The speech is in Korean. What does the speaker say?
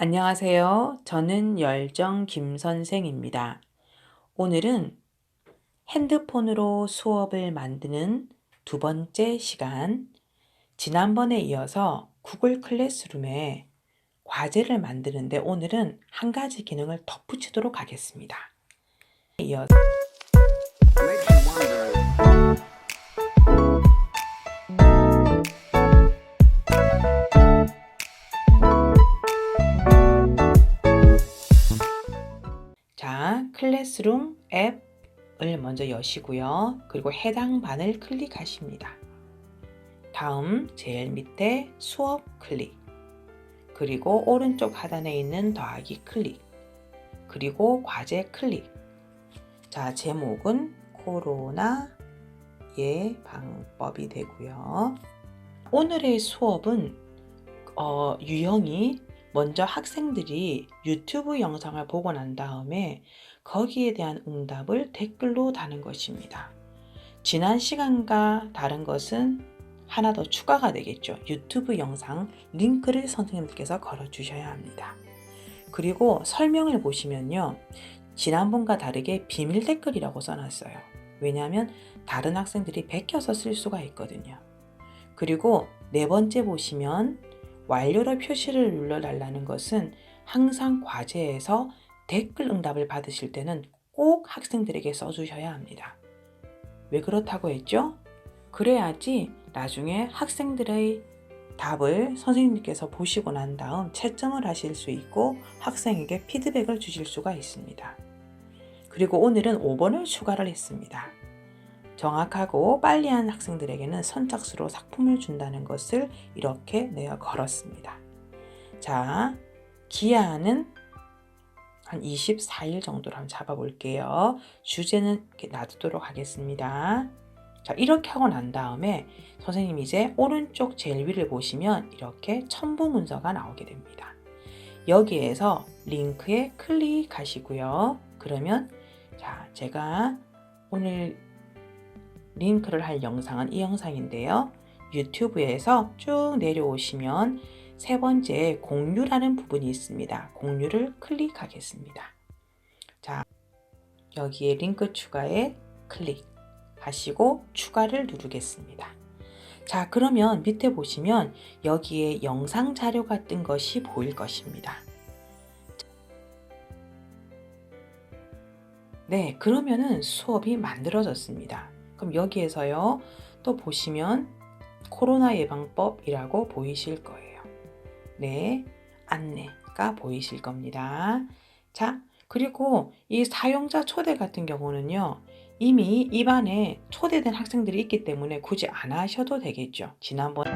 안녕하세요. 저는 열정 김선생입니다. 오늘은 핸드폰으로 수업을 만드는 두 번째 시간, 지난번에 이어서 구글 클래스룸에 과제를 만드는데 오늘은 한 가지 기능을 덧붙이도록 하겠습니다. 이어서 클래스룸 앱을 먼저 여시고요. 그리고 해당 반을 클릭하십니다. 다음 제일 밑에 수업 클릭. 그리고 오른쪽 하단에 있는 더하기 클릭. 그리고 과제 클릭. 자, 제목은 코로나 예방법이 되고요. 오늘의 수업은 어, 유형이 먼저 학생들이 유튜브 영상을 보고 난 다음에 거기에 대한 응답을 댓글로 다는 것입니다. 지난 시간과 다른 것은 하나 더 추가가 되겠죠. 유튜브 영상 링크를 선생님께서 걸어 주셔야 합니다. 그리고 설명을 보시면요. 지난번과 다르게 비밀 댓글이라고 써놨어요. 왜냐하면 다른 학생들이 베껴서 쓸 수가 있거든요. 그리고 네 번째 보시면 완료로 표시를 눌러달라는 것은 항상 과제에서 댓글 응답을 받으실 때는 꼭 학생들에게 써주셔야 합니다. 왜 그렇다고 했죠? 그래야지 나중에 학생들의 답을 선생님께서 보시고 난 다음 채점을 하실 수 있고 학생에게 피드백을 주실 수가 있습니다. 그리고 오늘은 5번을 추가를 했습니다. 정확하고 빨리 한 학생들에게는 선착수로 상품을 준다는 것을 이렇게 내어 걸었습니다. 자, 기한은 한 24일 정도로 한번 잡아볼게요. 주제는 이렇게 놔두도록 하겠습니다. 자, 이렇게 하고 난 다음에 선생님 이제 오른쪽 제일 위를 보시면 이렇게 첨부 문서가 나오게 됩니다. 여기에서 링크에 클릭하시고요. 그러면 자, 제가 오늘 링크를 할 영상은 이 영상인데요. 유튜브에서 쭉 내려오시면 세 번째 공유라는 부분이 있습니다. 공유를 클릭하겠습니다. 자, 여기에 링크 추가에 클릭하시고 추가를 누르겠습니다. 자, 그러면 밑에 보시면 여기에 영상 자료 같은 것이 보일 것입니다. 네, 그러면은 수업이 만들어졌습니다. 그럼 여기에서요, 또 보시면 코로나 예방법이라고 보이실 거예요. 네, 안내가 보이실 겁니다. 자, 그리고 이 사용자 초대 같은 경우는요, 이미 입안에 초대된 학생들이 있기 때문에 굳이 안 하셔도 되겠죠. 지난번